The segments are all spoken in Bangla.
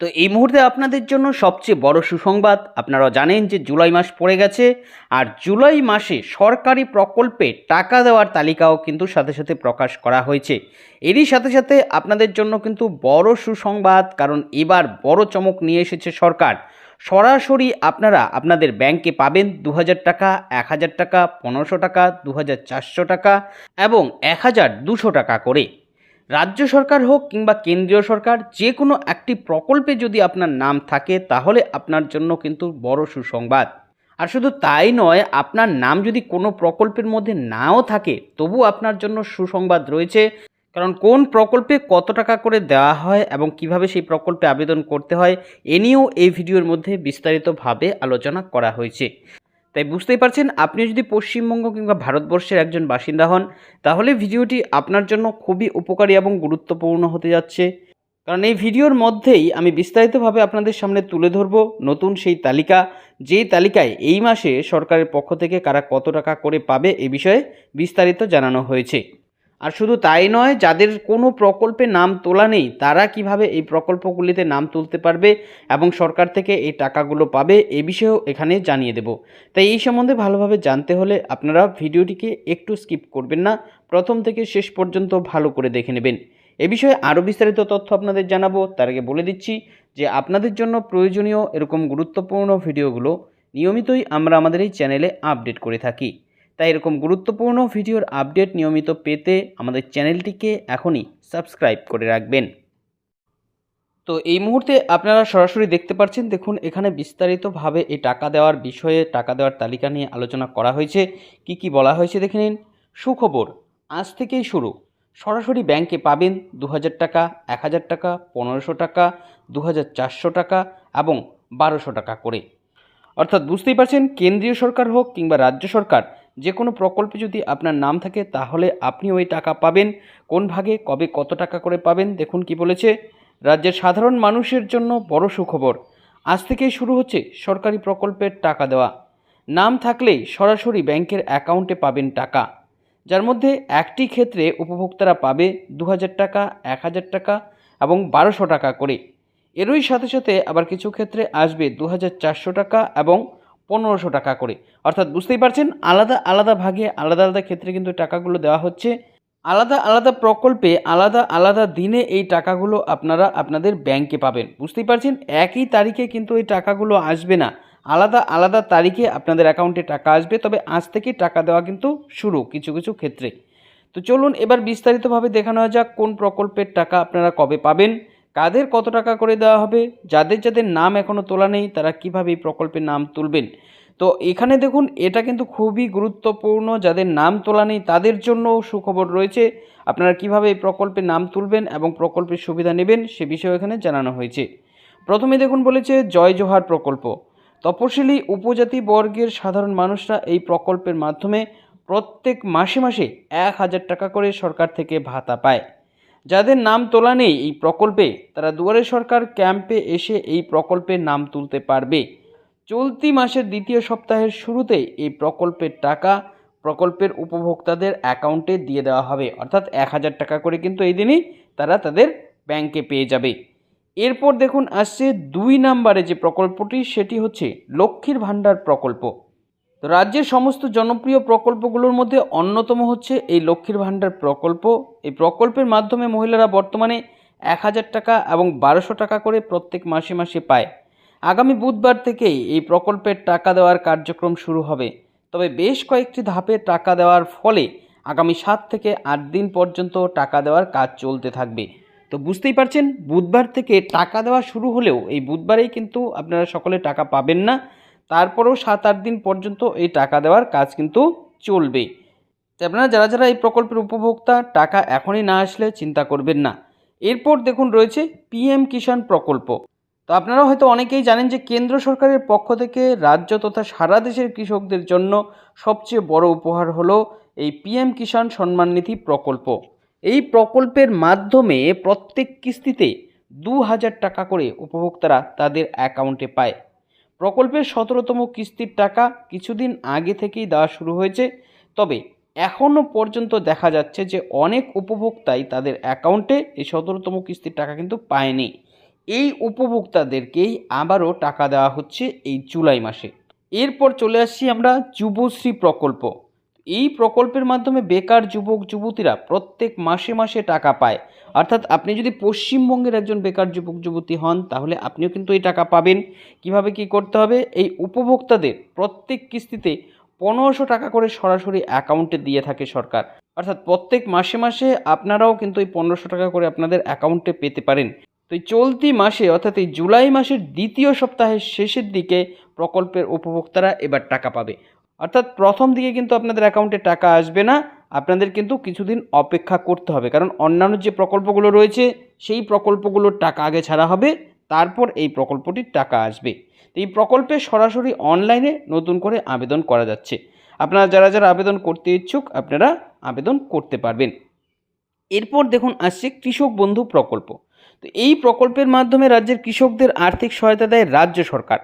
তো এই মুহূর্তে আপনাদের জন্য সবচেয়ে বড় সুসংবাদ আপনারা জানেন যে জুলাই মাস পড়ে গেছে আর জুলাই মাসে সরকারি প্রকল্পে টাকা দেওয়ার তালিকাও কিন্তু সাথে সাথে প্রকাশ করা হয়েছে। এরই সাথে সাথে আপনাদের জন্য কিন্তু বড় সুসংবাদ, কারণ এবার বড় চমক নিয়ে এসেছে সরকার। সরাসরি আপনারা আপনাদের ব্যাংকে পাবেন দু হাজার টাকা এক হাজার টাকা, পনেরোশো টাকা দু হাজার চারশো টাকা এবং এক টাকা করে। রাজ্য সরকার হোক কিংবা কেন্দ্রীয় সরকার যে কোনো একটি প্রকল্পে যদি আপনার নাম থাকে, তাহলে আপনার জন্য কিন্তু বড় সুসংবাদ। আর শুধু তাই নয়, আপনার নাম যদি কোনো প্রকল্পের মধ্যে নাও থাকে তবু আপনার জন্য সুসংবাদ রয়েছে। কারণ কোন প্রকল্পে কত টাকা করে দেওয়া হয় এবং কীভাবে সেই প্রকল্পে আবেদন করতে হয়, এ নিয়েও এই ভিডিওর মধ্যে বিস্তারিতভাবে আলোচনা করা হয়েছে। তাই বুঝতেই পারছেন, আপনি যদি পশ্চিমবঙ্গ কিংবা ভারতবর্ষের একজন বাসিন্দা হন, তাহলে ভিডিওটি আপনার জন্য খুবই উপকারী এবং গুরুত্বপূর্ণ হতে যাচ্ছে। কারণ এই ভিডিওর মধ্যেই আমি বিস্তারিতভাবে আপনাদের সামনে তুলে ধরব নতুন সেই তালিকা, যে তালিকায় এই মাসে সরকারের পক্ষ থেকে কারা কত টাকা করে পাবে এ বিষয়ে বিস্তারিত জানানো হয়েছে। আর শুধু তাই নয়, যাদের কোনো প্রকল্পে নাম তোলা নেই, তারা কীভাবে এই প্রকল্পগুলিতে নাম তুলতে পারবে এবং সরকার থেকে এই টাকাগুলো পাবে, এ বিষয়েও এখানে জানিয়ে দেব। তাই এই সম্বন্ধে ভালোভাবে জানতে হলে আপনারা ভিডিওটিকে একটু স্কিপ করবেন না, প্রথম থেকে শেষ পর্যন্ত ভালো করে দেখে নেবেন। এ বিষয়ে আরও বিস্তারিত তথ্য আপনাদের জানাব, তার আগে বলে দিচ্ছি যে আপনাদের জন্য প্রয়োজনীয় এরকম গুরুত্বপূর্ণ ভিডিওগুলো নিয়মিতই আমরা আমাদের এই চ্যানেলে আপডেট করে থাকি। তাই এরকম গুরুত্বপূর্ণ ভিডিওর আপডেট নিয়মিত পেতে আমাদের চ্যানেলটিকে এখনই সাবস্ক্রাইব করে রাখবেন। তো এই মুহূর্তে আপনারা সরাসরি দেখতে পাচ্ছেন, দেখুন এখানে বিস্তারিতভাবে এই টাকা দেওয়ার বিষয়ে, টাকা দেওয়ার তালিকা নিয়ে আলোচনা করা হয়েছে। কি কি বলা হয়েছে দেখে নিন। সুখবর, আজ থেকেই শুরু। সরাসরি ব্যাংকে পাবেন দু হাজার টাকা এক হাজার টাকা, পনেরোশো টাকা দু হাজার চারশো টাকা এবং বারোশো টাকা করে। অর্থাৎ বুঝতেই পারছেন, কেন্দ্রীয় সরকার হোক কিংবা রাজ্য সরকার যে কোনো প্রকল্পে যদি আপনার নাম থাকে, তাহলে আপনি ওই টাকা পাবেন। কোন ভাগে, কবে কত টাকা করে পাবেন, দেখুন কি বলেছে। রাজ্যের সাধারণ মানুষের জন্য বড় সুখবর। আজ থেকেই শুরু হচ্ছে সরকারি প্রকল্পের টাকা দেওয়া। নাম থাকলেই সরাসরি ব্যাংকের অ্যাকাউন্টে পাবেন টাকা। যার মধ্যে একটি ক্ষেত্রে উপভোক্তারা পাবে দু হাজার টাকা এক হাজার টাকা এবং বারোশো টাকা করে। এরই সাথে সাথে আবার কিছু ক্ষেত্রে আসবে দু হাজার চারশো টাকা এবং পনেরোশো টাকা করে। অর্থাৎ বুঝতেই পারছেন, আলাদা আলাদা ভাগে, আলাদা আলাদা ক্ষেত্রে কিন্তু টাকাগুলো দেওয়া হচ্ছে। আলাদা আলাদা প্রকল্পে, আলাদা আলাদা দিনে এই টাকাগুলো আপনারা আপনাদের ব্যাংকে পাবেন। বুঝতেই পারছেন? একই তারিখে কিন্তু এই টাকাগুলো আসবে না। আলাদা আলাদা তারিখে আপনাদের অ্যাকাউন্টে টাকা আসবে, তবে আজ থেকে টাকা দেওয়া কিন্তু শুরু কিছু কিছু ক্ষেত্রে। তো চলুন এবার বিস্তারিতভাবে দেখানো যাক কোন প্রকল্পের টাকা আপনারা কবে পাবেন। কাদের কত টাকা করে দেওয়া হবে? যাদের যাদের নাম এখনও তোলা নেই, তারা কীভাবে এই প্রকল্পের নাম তুলবেন? তো এখানে দেখুন, এটা কিন্তু খুবই গুরুত্বপূর্ণ। যাদের নাম তোলা নেই, তাদের জন্য সুখবর রয়েছে। আপনারা কীভাবে এই প্রকল্পের নাম তুলবেন এবং প্রকল্পের সুবিধা নেবেন, সে বিষয়ে এখানে জানানো হয়েছে। প্রথমে দেখুন বলেছে, জয় জোহার প্রকল্প। তপশিলি উপজাতি বর্গের সাধারণ মানুষরা এই প্রকল্পের মাধ্যমে প্রত্যেক মাসে মাসে এক হাজার টাকা করে সরকার থেকে ভাতা পায়। যাদের নাম তোলা নেই এই প্রকল্পে, তারা দুয়ারে সরকার ক্যাম্পে এসে এই প্রকল্পের নাম তুলতে পারবে। চলতি মাসের দ্বিতীয় সপ্তাহের শুরুতে এই প্রকল্পের টাকা প্রকল্পের উপভোক্তাদের অ্যাকাউন্টে দিয়ে দেওয়া হবে। অর্থাৎ এক হাজার টাকা করে কিন্তু এই দিনই তারা তাদের ব্যাংকে পেয়ে যাবে। এরপর দেখুন আসছে দুই নম্বরে যে প্রকল্পটি, সেটি হচ্ছে লক্ষ্মীর ভাণ্ডার প্রকল্প। তো রাজ্যের সমস্ত জনপ্রিয় প্রকল্পগুলোর মধ্যে অন্যতম হচ্ছে এই লক্ষ্মীর ভাণ্ডার প্রকল্প। এই প্রকল্পের মাধ্যমে মহিলারা বর্তমানে এক হাজার টাকা এবং বারোশো টাকা করে প্রত্যেক মাসে মাসে পায়। আগামী বুধবার থেকেই এই প্রকল্পের টাকা দেওয়ার কার্যক্রম শুরু হবে। তবে বেশ কয়েকটি ধাপে টাকা দেওয়ার ফলে আগামী সাত থেকে আট দিন পর্যন্ত টাকা দেওয়ার কাজ চলতে থাকবে। তো বুঝতেই পারছেন, বুধবার থেকে টাকা দেওয়া শুরু হলেও এই বুধবারেই কিন্তু আপনারা সকলে টাকা পাবেন না। তারপরেও সাত আট দিন পর্যন্ত এই টাকা দেওয়ার কাজ কিন্তু চলবে তো আপনারা যারা যারা এই প্রকল্পের উপভোক্তা, টাকা এখনই না আসলে চিন্তা করবেন না। এরপর দেখুন রয়েছে পিএম কিষাণ প্রকল্প। তো আপনারা হয়তো অনেকেই জানেন যে কেন্দ্র সরকারের পক্ষ থেকে রাজ্য তথা সারা দেশের কৃষকদের জন্য সবচেয়ে বড় উপহার হলো এই পিএম কিষাণ সম্মান নিধি প্রকল্প। এই প্রকল্পের মাধ্যমে প্রত্যেক কিস্তিতে দু হাজার টাকা করে উপভোক্তারা তাদের অ্যাকাউন্টে পায়। প্রকল্পের সতেরোতম কিস্তির টাকা কিছুদিন আগে থেকেই দেওয়া শুরু হয়েছে। তবে এখনও পর্যন্ত দেখা যাচ্ছে যে অনেক উপভোক্তাই তাদের অ্যাকাউন্টে এই সতেরোতম কিস্তির টাকা কিন্তু পায়নি। এই উপভোক্তাদেরকেই আবারও টাকা দেওয়া হচ্ছে এই জুলাই মাসে। এরপর চলে আসছি আমরা যুবশ্রী প্রকল্প। এই প্রকল্পের মাধ্যমে বেকার যুবক, যুবতীরা প্রত্যেক মাসে মাসে টাকা পায়। অর্থাৎ আপনি যদি পশ্চিমবঙ্গের একজন বেকার যুবক যুবতী হন, তাহলে আপনিও কিন্তু এই টাকা পাবেন। কীভাবে কি করতে হবে? এই উপভোক্তাদের প্রত্যেক কিস্তিতে পনেরোশো টাকা করে সরাসরি অ্যাকাউন্টে দিয়ে থাকে সরকার। অর্থাৎ প্রত্যেক মাসে মাসে আপনারাও কিন্তু এই পনেরোশো টাকা করে আপনাদের অ্যাকাউন্টে পেতে পারেন। তো এই চলতি মাসে, অর্থাৎ এই জুলাই মাসের দ্বিতীয় সপ্তাহের শেষের দিকে প্রকল্পের উপভোক্তারা এবার টাকা পাবে। অর্থাৎ প্রথম দিকে কিন্তু আপনাদের অ্যাকাউন্টে টাকা আসবে না। আপনাদের কিন্তু কিছুদিন অপেক্ষা করতে হবে। কারণ অন্যান্য যে প্রকল্পগুলো রয়েছে, সেই প্রকল্পগুলোর টাকা আগে ছাড়া হবে, তারপর এই প্রকল্পটির টাকা আসবে। তো এই প্রকল্পে সরাসরি অনলাইনে নতুন করে আবেদন করা যাচ্ছে। আপনারা যারা যারা আবেদন করতে ইচ্ছুক, আপনারা আবেদন করতে পারবেন। এরপর দেখুন, আসছে কৃষক বন্ধু প্রকল্প। তো এই প্রকল্পের মাধ্যমে রাজ্যের কৃষকদের আর্থিক সহায়তা দেয় রাজ্য সরকার।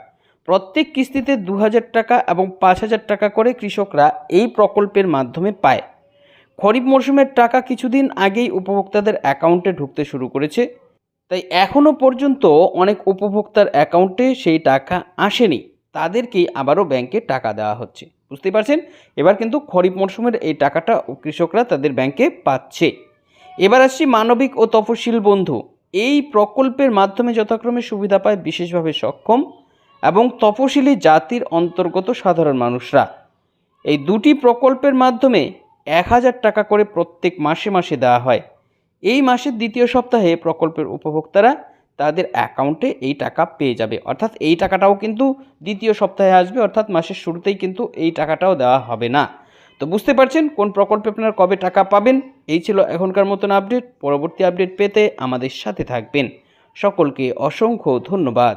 প্রত্যেক কিস্তিতে দু হাজার টাকা এবং পাঁচ হাজার টাকা করে কৃষকরা এই প্রকল্পের মাধ্যমে পায়। খরিফ মরশুমের টাকা কিছুদিন আগেই উপভোক্তাদের অ্যাকাউন্টে ঢুকতে শুরু করেছে। তাই এখনও পর্যন্ত অনেক উপভোক্তার অ্যাকাউন্টে সেই টাকা আসেনি। তাদেরকেই আবারও ব্যাংকে টাকা দেওয়া হচ্ছে। বুঝতেই পারছেন? এবার কিন্তু খরিফ মরশুমের এই টাকাটা কৃষকরা তাদের ব্যাংকে পাচ্ছে। এবার আসছি মানবিক ও তফসিল বন্ধু। এই প্রকল্পের মাধ্যমে যথাক্রমে সুবিধা পায় বিশেষভাবে সক্ষম এবং তপশিলি জাতির অন্তর্গত সাধারণ মানুষরা। এই দুটি প্রকল্পের মাধ্যমে এক হাজার টাকা করে প্রত্যেক মাসে মাসে দেওয়া হয়। এই মাসের দ্বিতীয় সপ্তাহে প্রকল্পের উপভোক্তারা তাদের অ্যাকাউন্টে এই টাকা পেয়ে যাবে। অর্থাৎ এই টাকাটাও কিন্তু দ্বিতীয় সপ্তাহে আসবে, অর্থাৎ মাসের শুরুতেই কিন্তু এই টাকাটাও দেওয়া হবে না। তো বুঝতে পারছেন কোন প্রকল্পে আপনারা কবে টাকা পাবেন? এই ছিল এখনকার মতন আপডেট। পরবর্তী আপডেট পেতে আমাদের সাথে থাকবেন। সকলকে অসংখ্য ধন্যবাদ।